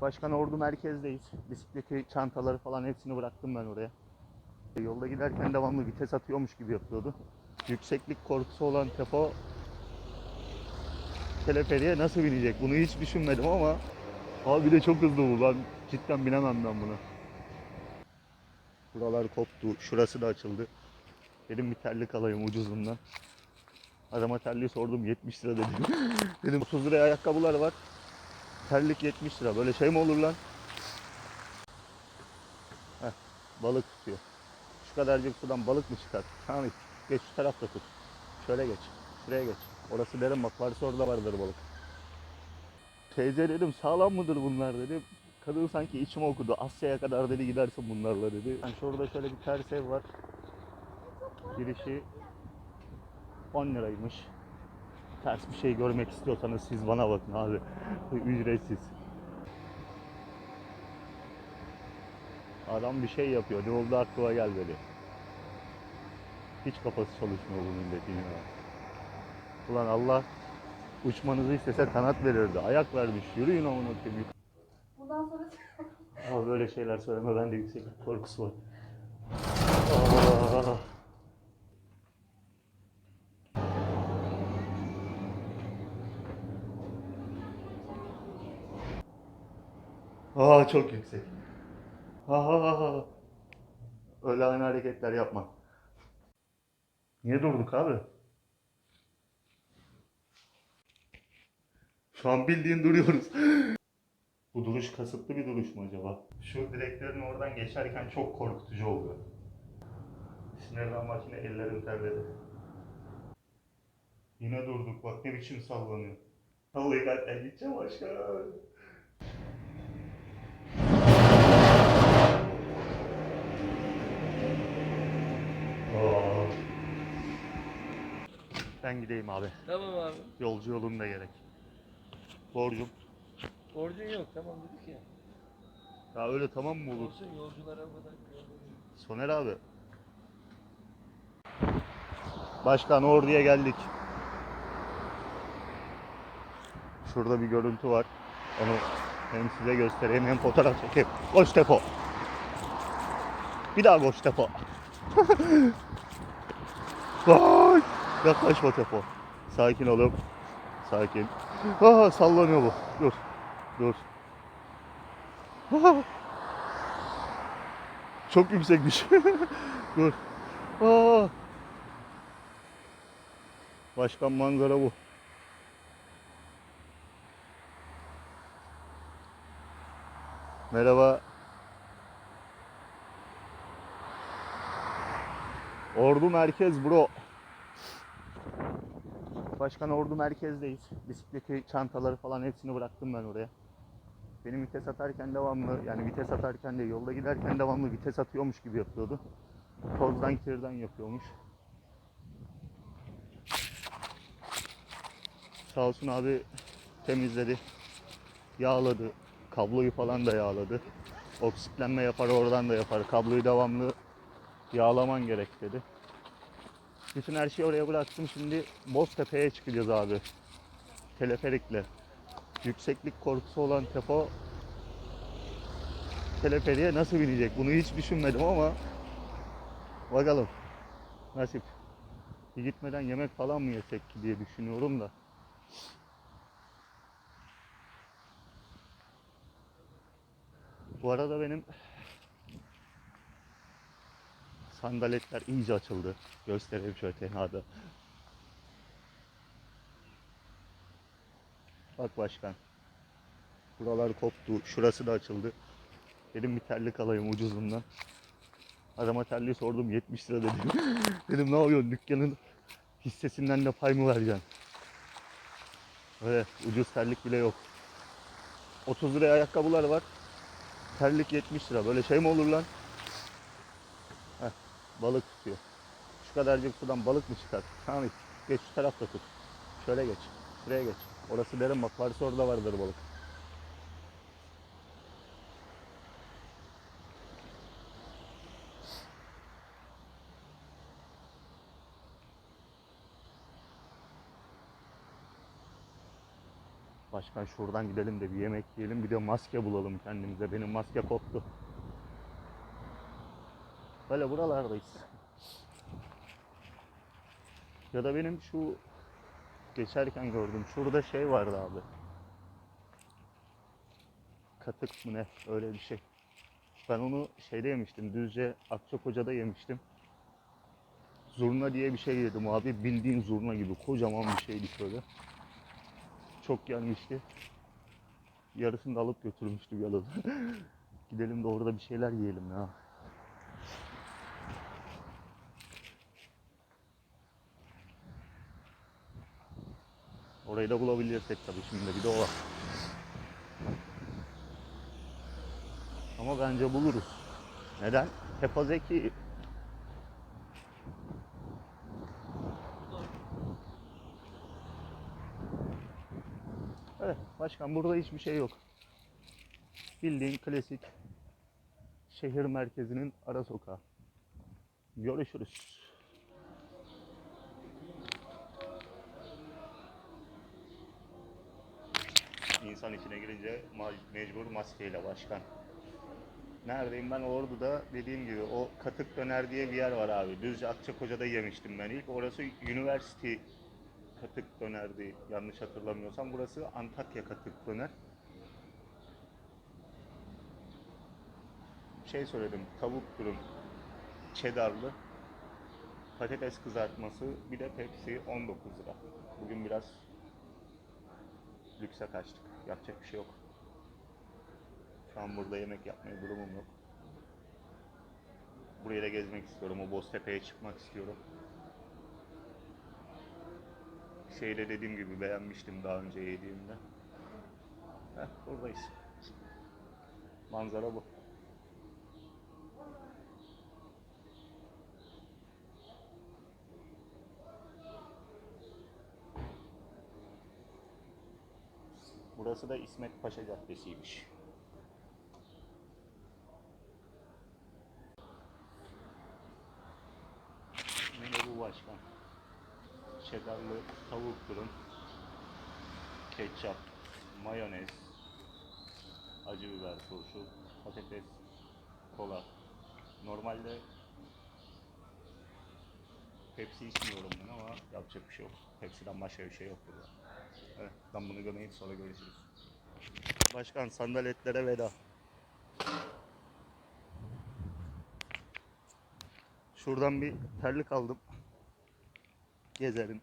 Başkan Ordu merkezdeyiz. Bisikleti, çantaları falan hepsini bıraktım ben oraya. Yolda giderken devamlı vites atıyormuş gibi yapıyordu. Yükseklik korkusu olan Tepo teleferiye nasıl binecek? Bunu hiç düşünmedim ama abi bir de çok hızlı bu. Ben cidden binemem ben buna. Buralar koptu. Şurası da açıldı. Dedim bir terlik alayım ucuzundan. Adama terliği sordum 70 lira dedim. dedim 30 liraya ayakkabılar var. Terlik 70 lira. Böyle şey mi olur lan? Heh, balık tutuyor. Şu kadarcık sudan balık mı çıkar? Tamam geç şu tarafta tut. Şöyle geç. Şuraya geç. Orası derin bak varsa orada vardır balık. Teyze dedim sağlam mıdır bunlar dedim. Kadın sanki içime okudu. Asya'ya kadar dedi gidersin bunlarla dedi. Yani şurada şöyle bir ters ev var. Girişi 10 liraymış. Ters bir şey görmek istiyorsanız siz bana bakın abi. Ücretsiz. Adam bir şey yapıyor. Ne oldu aklıma gelmedi. Hiç kafası çalışmıyor bu milletin ya. Ulan Allah uçmanızı istese kanat verirdi. Ayak vermiş. Yürüyün amına koyayım. Bundan sonra Ama böyle şeyler söyleme bende yükseklik korkusu var. Aa. Aa çok yüksek. Aa. Öyle aynı hareketler yapma. Niye durduk abi? Şu an bildiğin duruyoruz. Bu duruş kasıtlı bir duruş mu acaba? Şu direklerin oradan geçerken çok korkutucu oluyor. Sinirden makine ellerim terledi. Yine durduk bak ne biçim sallanıyor. Vallahi kalpten gideceğim başka. Ben gideyim abi. Tamam abi. Yolcu yolunda gerek. Borcum. Borcun yok tamam dedik ya. Ya öyle tamam mı olur? Olsun yolculara o kadar. Soner abi. Başkan orduya geldik. Şurada bir görüntü var. Onu hem size göstereyim hem fotoğraf çekeyim. Koş Tepo. Bir daha koş Tepo. Yaklaşma Tepo. Sakin olun. Sakin. Aa, sallanıyor bu. Dur. Dur. Çok yüksekmiş. Dur. Aa. Başkan manzara bu. Merhaba. Ordu merkez bro. Başkan Ordu merkezdeyiz. Bisikleti, çantaları falan hepsini bıraktım ben oraya. Benim vites atarken devamlı yani vites atarken de yolda giderken devamlı vites atıyormuş gibi yapıyordu. Tozdan kirden yapıyormuş. Sağ olsun abi temizledi. Yağladı. Kabloyu falan da yağladı. Oksitlenme yapar oradan da yapar. Kabloyu devamlı yağlaman gerek dedi. Bütün her şeyi oraya bıraktım. Şimdi Boztepe'ye çıkacağız abi. Teleferikle yükseklik korkusu olan Tepo teleferiye nasıl binecek? Bunu hiç düşünmedim ama bakalım. Nasip. Bir gitmeden yemek falan mı yesek diye düşünüyorum da. Bu arada benim sandaletler iyice açıldı. Göstereyim şöyle tenhada. Bak başkan. Buralar koptu. Şurası da açıldı. Dedim bir terlik alayım ucuzundan. Adama terliği sordum 70 lira dedim. dedim ne yapıyorsun dükkanın hissesinden de pay mı vereceksin? Öyle ucuz terlik bile yok. 30 liraya ayakkabılar var. Terlik 70 lira. Böyle şey mi olur lan? Balık tutuyor. Şu kadarcık sudan balık mı çıkar? Tamam geç şu tarafta tut. Şöyle geç. Şuraya geç. Orası derin bak varsa orada vardır balık. Başkan şuradan gidelim de bir yemek yiyelim bir de maske bulalım kendimize. Benim maske koptu. Böyle buralardayız. Ya da benim şu geçerken gördüm. Şurada şey vardı abi. Katık mı ne? Öyle bir şey. Ben onu şeyde yemiştim. Düzce Akçakoca'da yemiştim. Zurna diye bir şey yedim abi. Bildiğin zurna gibi. Kocaman bir şeydi şöyle. Çok gelmişti. Yarısını da alıp götürmüştü yalan. Gidelim de orada bir şeyler yiyelim ya. Orayı da bulabilirsek tabii şimdi bir de o. Ama bence buluruz. Neden? Tepazeki Evet başkan burada hiçbir şey yok. Bildiğin klasik şehir merkezinin ara sokağı. Görüşürüz. İnsan içine girince mecbur maskeyle başkan. Neredeyim ben Ordu'da dediğim gibi o Katık Döner diye bir yer var abi. Düzce Akçakoca'da yemiştim ben ilk. Orası University Katık Döner'di yanlış hatırlamıyorsam. Burası Antakya Katık Döner. Şey söyledim tavuk dürüm cheddarlı patates kızartması bir de Pepsi 19 lira. Bugün biraz lükse kaçtık. Yapacak bir şey yok. Şu an burada yemek yapmaya durumum yok. Burayı da gezmek istiyorum. O Boztepe'ye çıkmak istiyorum. Şeyde dediğim gibi beğenmiştim daha önce yediğimde. Heh, buradayız. Manzara bu. Burası da İsmet Paşa Caddesi'ymiş. Menü bu başkan. Cheddarlı tavuk dürüm, ketçap, mayonez, acı biber turşu, patates, kola. Normalde Pepsi içmiyorum ben ama yapacak bir şey yok. Pepsi'den başka bir şey yok burada. Ben bunu gömeyim sonra görüşürüz. Başkan sandaletlere veda. Şuradan bir terlik aldım. Gezerim.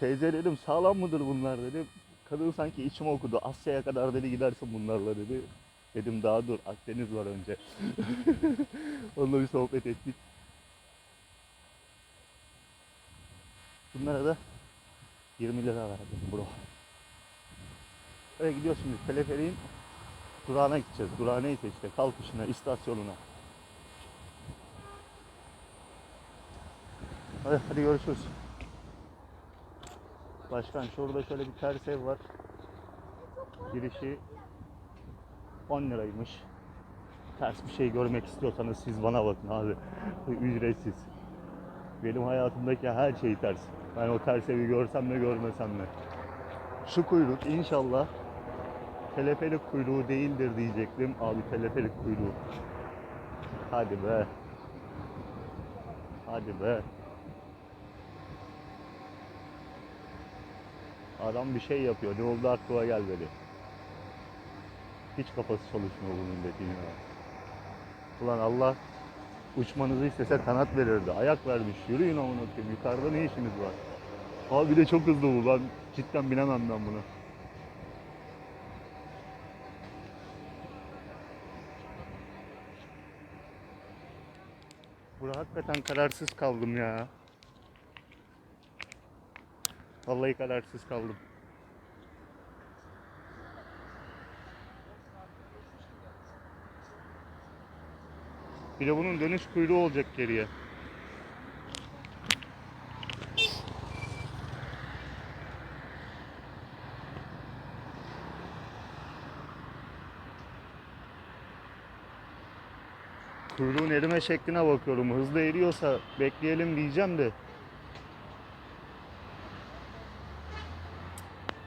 Teyze dedim sağlam mıdır bunlar dedim. Kadın sanki içime okudu. Asya'ya kadar dedi gidersin bunlarla dedi. Dedim daha dur Akdeniz var önce. Onunla bir sohbet ettik. Bunlara da 20 lira verdim bro. Öyle gidiyoruz şimdi teleferiğin durağına gideceğiz. Durağı neyse işte kalkışına, istasyonuna. Hadi, hadi görüşürüz. Başkan şurada şöyle bir ters ev var. Girişi 10 liraymış. Ters bir şey görmek istiyorsanız siz bana bakın abi. Ücretsiz. Benim hayatımdaki her şey ters. Ben o ters evi görsem de görmesem de. Şu kuyruk inşallah teleferik kuyruğu değildir diyecektim. Abi teleferik kuyruğu. Hadi be. Hadi be. Adam bir şey yapıyor. Ne oldu aklıma gelmedi. Hiç kafası çalışmıyor bu milletin ya. Ulan Allah uçmanızı istese kanat verirdi. Ayak vermiş. Yürüyün amına koyayım. Yukarıda ne işiniz var? Abi bir de çok hızlı bu. Ben cidden binemem ben buna. Burada hakikaten kararsız kaldım ya. Vallahi kararsız kaldım. Bir de bunun dönüş kuyruğu olacak geriye. Kuyruğun erime şekline bakıyorum. Hızlı eriyorsa bekleyelim diyeceğim de.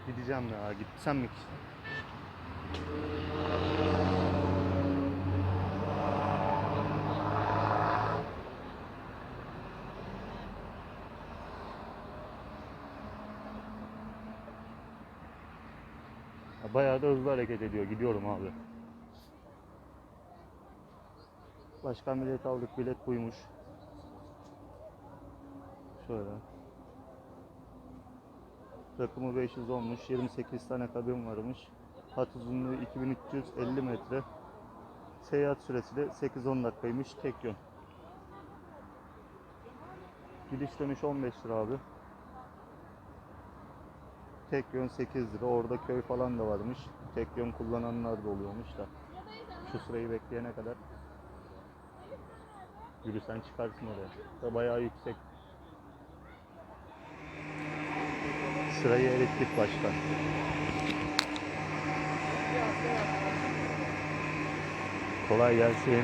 Gideceğim ya. Gitsem mi ki? Bayağı da hızlı hareket ediyor. Gidiyorum abi. Başkan bilet aldık. Bilet buymuş. Şöyle. Rakımı 500 olmuş. 28 tane kabin varmış. Hat uzunluğu 2350 metre. Seyahat süresi de 8-10 dakikaymış. Tek yön. Gidiş dönüş 15 lira abi. Tek yön 8 lira. Orada köy falan da varmış. Tek yön kullananlar da oluyormuş da. Şu sırayı bekleyene kadar. Yürüsen çıkarsın oraya. Da bayağı yüksek. Sırayı erittik başkan. Kolay gelsin.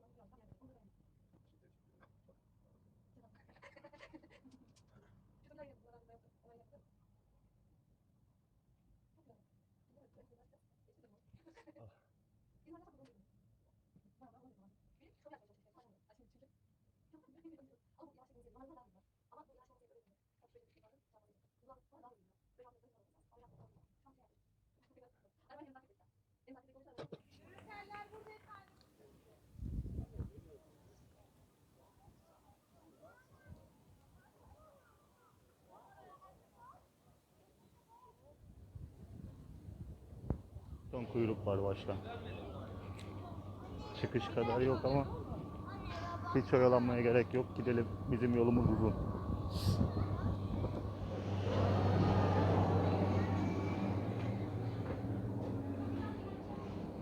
Son kuyruk var başkan. Çıkış kadar yok ama hiç oyalanmaya gerek yok. Gidelim. Bizim yolumuz uzun.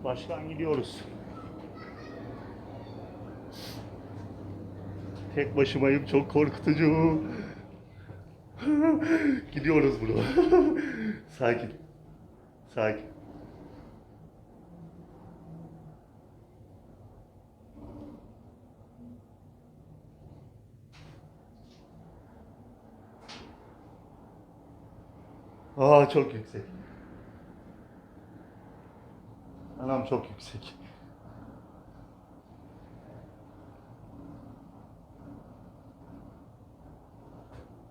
Başkan gidiyoruz. Tek başımayım çok korkutucu. gidiyoruz bro. Sakin. Sakin. Aa çok yüksek. Anam çok yüksek.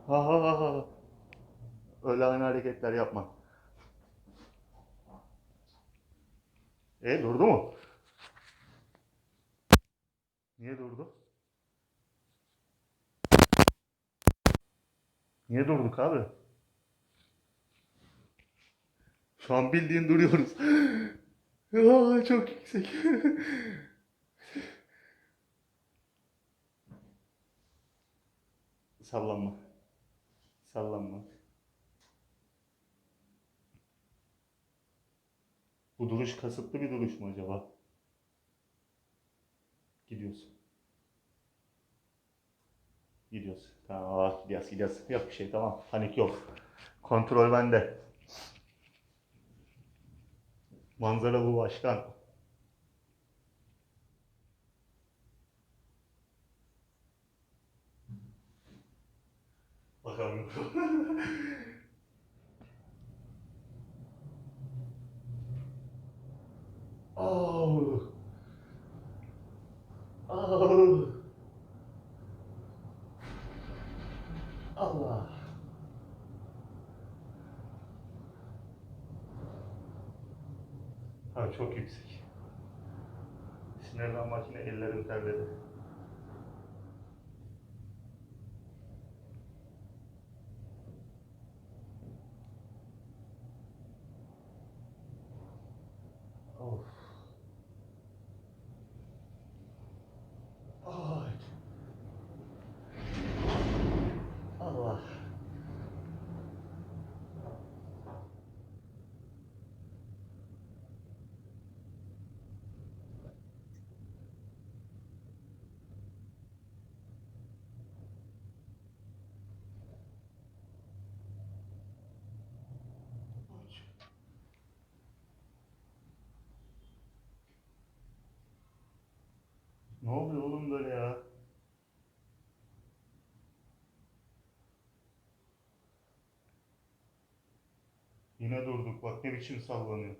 Aa, öyle aynı hareketler yapma. E durdu mu? Niye durdu? Niye durduk abi? Şu an bildiğin duruyoruz. Aa, çok yüksek. Sallanma. Sallanma. Bu duruş kasıtlı bir duruş mu acaba? Gidiyoruz. Gidiyoruz. Tamam, aa, gidiyoruz, gidiyoruz. Yok bir şey, tamam. Panik yok. Kontrol bende. Manzara bu başkan. Bakalım. Oh. Oh. Allah. Ha çok yüksek. Sinirden makine ellerim terledi. Ne oluyor oğlum böyle ya? Yine durduk. Bak ne biçim sallanıyor.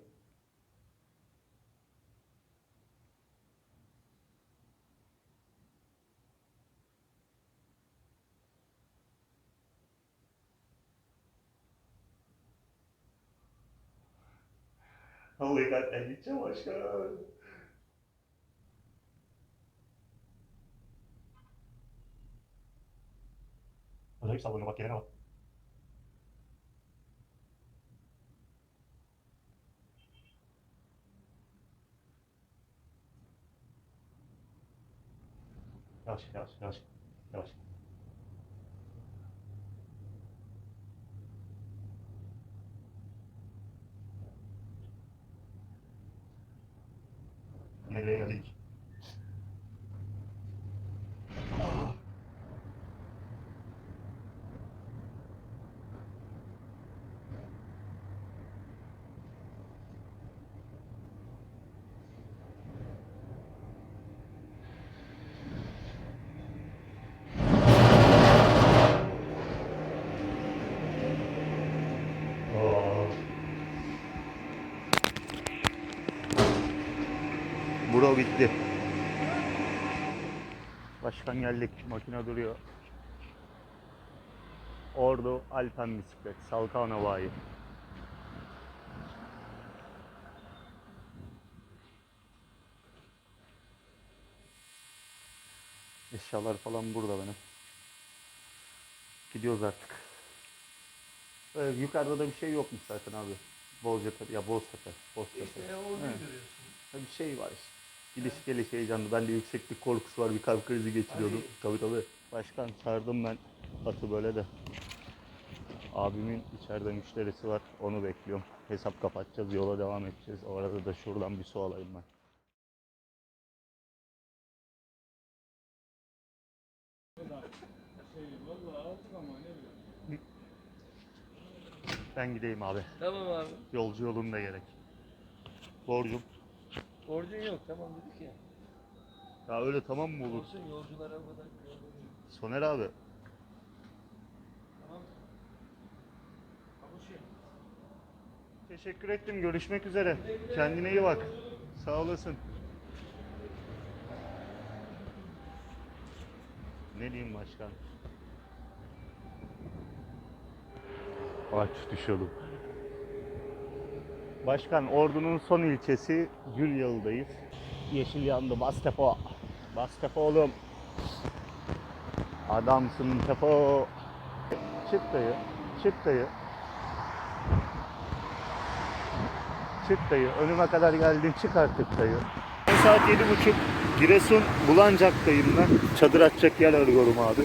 Vallahi ben gideceğim aşağı. Blade estava olhando aquele negócio. Relaxa, relaxa, relaxa. Relaxa. Bura bitti. Başkan geldik. Makine duruyor. Ordu Alpen bisiklet. Salkan Havai. Eşyalar falan burada benim. Gidiyoruz artık. Ee, yukarıda da bir şey yokmuş zaten abi. Boztepe, ya Boztepe. Boztepe. İşte orduyu Evet. görüyorsun. Bir şey var işte. Gidiş geliş heyecanlı. Ben de yükseklik korkusu var. Bir kalp krizi geçiriyordum. Tabii tabii. Başkan sardım ben atı böyle de. Abimin içeride müşterisi var. Onu bekliyorum. Hesap kapatacağız. Yola devam edeceğiz. O arada da şuradan bir su alayım ben. Ben gideyim abi. Tamam abi. Yolcu yolunda gerek. Borcum. Borcun yok tamam dedik ya. Ya öyle tamam mı olur? Olsun yolculara bu kadar. Soner abi. Tamam. Kavuşayım. Teşekkür ettim. Görüşmek üzere. Kendine iyi bak. Sağ olasın. Ne diyeyim başkan? Aç düşüyordum. Başkan Ordu'nun son ilçesi Gülyalı'dayız. Yeşil yandı. Bas Tefo. Bas Tefo oğlum. Adamsın Tefo. Çık dayı. Çık dayı. Çık dayı. Önüme kadar geldin. Çık artık dayı. Saat yedi buçuk. Giresun Bulancak'tayım ben. Çadır atacak yer arıyorum abi.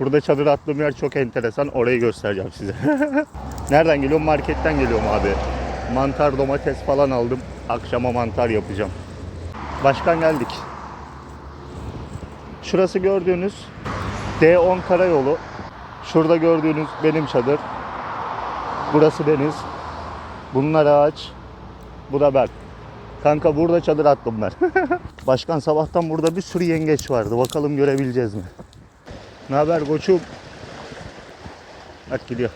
Burada çadır attığım yer çok enteresan. Orayı göstereceğim size. Nereden geliyorum? Marketten geliyorum abi. Mantar, domates falan aldım. Akşama mantar yapacağım. Başkan geldik. Şurası gördüğünüz D10 karayolu. Şurada gördüğünüz benim çadır. Burası deniz. Bunlar ağaç. Bu da ben. Kanka burada çadır attım ben. Başkan sabahtan burada bir sürü yengeç vardı. Bakalım görebileceğiz mi? Ne haber koçum? Hadi gidiyor.